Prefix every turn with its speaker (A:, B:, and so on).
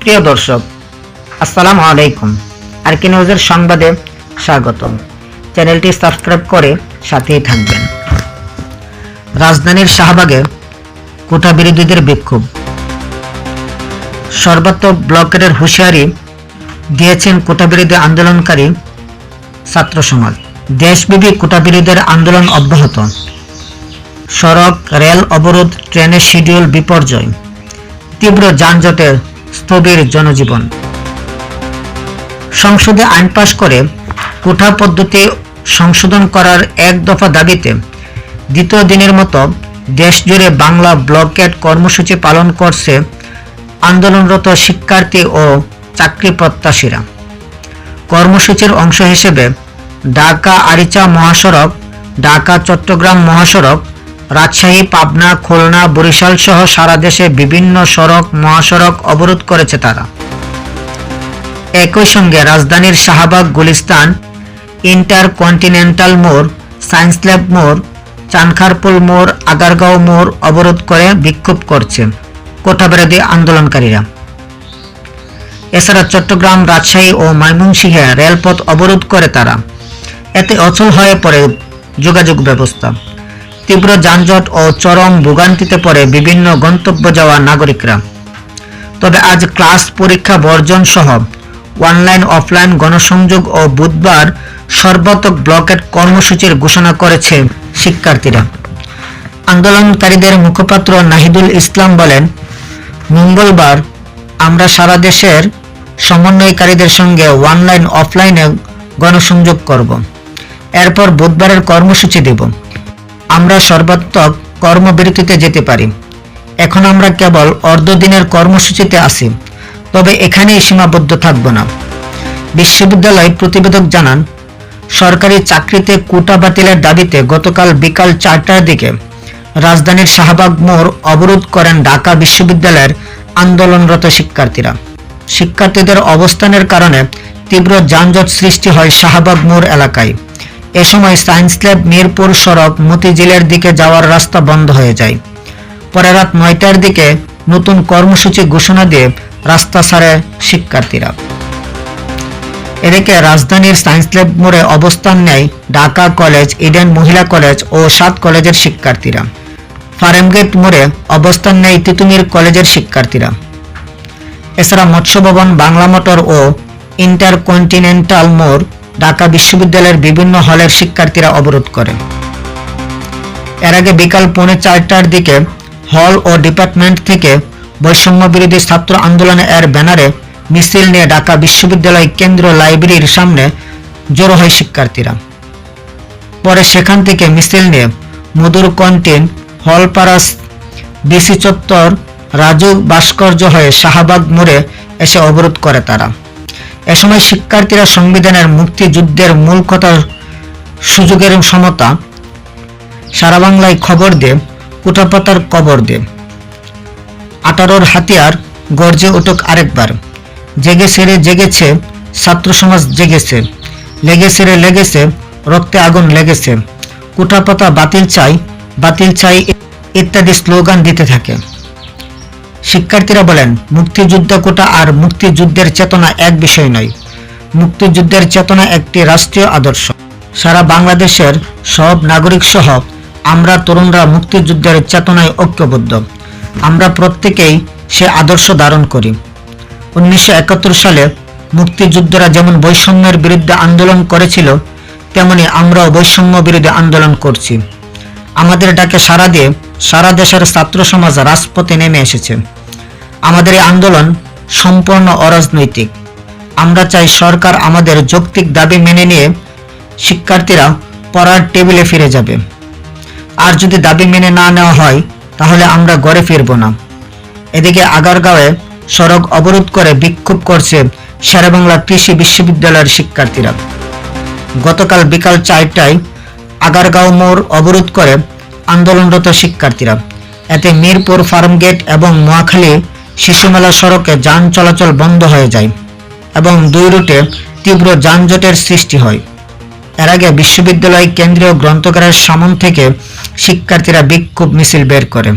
A: প্রিয় দর্শক, আসসালামু আলাইকুম। আর নিউজের সংবাদে স্বাগতম। চ্যানেলটি সাবস্ক্রাইব করে সাথেই থাকবেন। রাজধানীর শাহবাগে কোটা বিরোধীদের বিক্ষোভ। সর্বাত্মক ব্লকের হুঁশিয়ারি দিয়েছেন কোটা বিরোধী আন্দোলনকারী ছাত্র সমাজ। দেশব্যাপী কোটা বিরোধীদের আন্দোলন অব্যাহত। সড়ক, রেল অবরোধ, ট্রেনের শিডিউল বিপর্যয়। তীব্র যানজটে স্থবির জনজীবন। সংসদে আইন পাশ করে কোঠা পদ্ধতি সংশোধন করার এক দফা দাবিতে দ্বিতীয় দিনের মতো দেশজুড়ে বাংলা ব্লকেট কর্মসূচি পালন করছে আন্দোলনরত শিক্ষার্থী ও চাকরি প্রত্যাশীরা। কর্মসূচির অংশ হিসেবে ঢাকা আরিচা মহাসড়ক ঢাকা চট্টগ্রাম মহাসড়ক রাজশাহী, পাবনা, খুলনা, বরিশাল সহ সারা দেশে বিভিন্ন সড়ক, মহাসড়ক অবরোধ করেছে তারা। একই সঙ্গে রাজধানীর শাহবাগ গুলিস্তান, ইন্টারকন্টিনেন্টাল মোড় সায়েন্স ল্যাব মোড়, চানখারপুল মোড়, আগারগাঁও মোড় অবরোধ করে বিক্ষোভ করছে কোঠাবিরোধী আন্দোলনকারীরা। এছাড়া চট্টগ্রাম, রাজশাহী ও ময়মনসিংহে রেলপথ অবরোধ করে তারা। এতে অচল হয়ে পড়ে যোগাযোগ ব্যবস্থা। তীব্র যানজট ও চরম ভোগান্তিতে পড়ে বিভিন্ন গন্তব্য যাওয়া নাগরিকরা। তবে আজ ক্লাস পরীক্ষা বর্জন সহ অনলাইন, অফলাইন গণসংযোগ ও বুধবার সর্বাত্মক ব্লকের কর্মসূচির ঘোষণা করেছে শিক্ষার্থীরা। আন্দোলনকারীদের মুখপাত্র নাহিদুল ইসলাম বলেন, মঙ্গলবার আমরা সারা দেশের সমন্বয়কারীদের সঙ্গে অনলাইন, অফলাইনে গণসংযোগ করব। এরপর বুধবারের কর্মসূচি দেব। আমরা সর্বাত্মক কর্মবিরতিতে যেতে পারি। এখন আমরা কেবল অর্ধদিনের কর্মসূচিতে আছি, তবে এখানেই সীমাবদ্ধ থাকব না। বিশ্ববিদ্যালয় প্রতিবেদক জানান, সরকারি চাকরিতে কোটা বাতিলের দাবিতে গতকাল বিকাল চারটার দিকে রাজধানীর শাহবাগ মোড় অবরোধ করেন ঢাকা বিশ্ববিদ্যালয়ের আন্দোলনরত শিক্ষার্থীরা। শিক্ষার্থীদের অবস্থানের কারণে তীব্র যানজট সৃষ্টি হয় শাহবাগ মোড় এলাকায়। এ সময় সায়েন্স ল্যাব মিরপুর সড়ক মতিঝিলের দিকে যাওয়ার রাস্তা বন্ধ হয়ে যায়। পরে রাত নয়টার দিকে নতুন কর্মসূচি ঘোষণা দিয়ে রাস্তা ছাড়ে শিক্ষার্থীরা। এদিকে রাজধানীর সায়েন্স ল্যাব মোড়ে অবস্থান নেয় ঢাকা কলেজ, ইডেন মহিলা কলেজ ও সাত কলেজের শিক্ষার্থীরা। ফারেমগেট মোড়ে অবস্থান নেয় তিতুমির কলেজের শিক্ষার্থীরা। এছাড়া মৎস্য ভবন বাংলা মোটর ও ইন্টারকন্টিনেন্টাল মোড় ঢাকা বিশ্ববিদ্যালয়ের বিভিন্ন হলের শিক্ষার্থীরা অবরোধ করে। এর আগে বিকাল পৌনে চারটার দিকে হল ও ডিপার্টমেন্ট থেকে বৈষম্য বিরোধী ছাত্র আন্দোলনে এর ব্যানারে মিছিল নিয়ে ঢাকা বিশ্ববিদ্যালয় কেন্দ্র লাইব্রেরির সামনে জড়ো হয় শিক্ষার্থীরা। পরে সেখান থেকে মিছিল নিয়ে মধুর কন্টিন হলপারাস ডিসি চত্বর, রাজু ভাস্কর্য হয়ে শাহবাগ মোড়ে এসে অবরোধ করে তারা। এ সময় শিক্ষার্থীরা সংবিধানের মুক্তিযুদ্ধের মূল কথা সুযোগের সমতা, সারা বাংলায় খবর দে, কুটাপাতার কবর দে। আঠারোর হাতিয়ার গর্জে উঠুক আরেকবার। জেগে সেরে জেগেছে, ছাত্র সমাজ জেগেছে। লেগে সেরে লেগেছে, রক্তে আগুন লেগেছে। কুটাপাতা বাতিল চাই বাতিল চাই ইত্যাদি স্লোগান দিতে থাকে। শিক্ষার্থীরা বলেন, মুক্তিযুদ্ধ কোটা আর মুক্তিযুদ্ধের চেতনা এক বিষয় নয়। মুক্তিযুদ্ধের চেতনা একটি রাষ্ট্রীয় আদর্শ। সারা বাংলাদেশের সব নাগরিক সহ আমরা তরুণরা মুক্তিযুদ্ধের চেতনায় ঐক্যবদ্ধ। আমরা প্রত্যেকেই সে আদর্শ ধারণ করি। উনিশশো একাত্তর সালে মুক্তিযুদ্ধরা যেমন বৈষম্যের বিরুদ্ধে আন্দোলন করেছিল, তেমনি আমরাও বৈষম্য বিরোধী আন্দোলন করছি। আমাদের ডাকে সারা দিয়ে সারা দেশের ছাত্র সমাজ রাজপথে নেমে এসেছে। আমাদের এই আন্দোলন সম্পূর্ণ অরাজনৈতিক। আমরা চাই সরকার আমাদের যৌক্তিক দাবি মেনে নিয়ে শিক্ষার্থীরা পড়ার টেবিলে ফিরে যাবে। আর যদি দাবি মেনে না নেওয়া হয়, তাহলে আমরা ঘরে ফিরব না। এদিকে আগারগাঁওয়ে সড়ক অবরোধ করে বিক্ষোভ করছে শেরেবাংলা কৃষি বিশ্ববিদ্যালয়ের শিক্ষার্থীরা। গতকাল বিকাল চারটায় আগারগাঁও মোড় অবরোধ করে আন্দোলনরত শিক্ষার্থীরা। এতে মিরপুর ফার্মগেট এবং নোয়াখালী শিশুমেলা সড়কে যান চলাচল বন্ধ হয়ে যায় এবং দুই রুটে তীব্র যানজটের সৃষ্টি হয়। এর আগে বিশ্ববিদ্যালয় কেন্দ্রীয় গ্রন্থকারের সামন থেকে শিক্ষার্থীরা বিক্ষোভ মিছিল বের করে।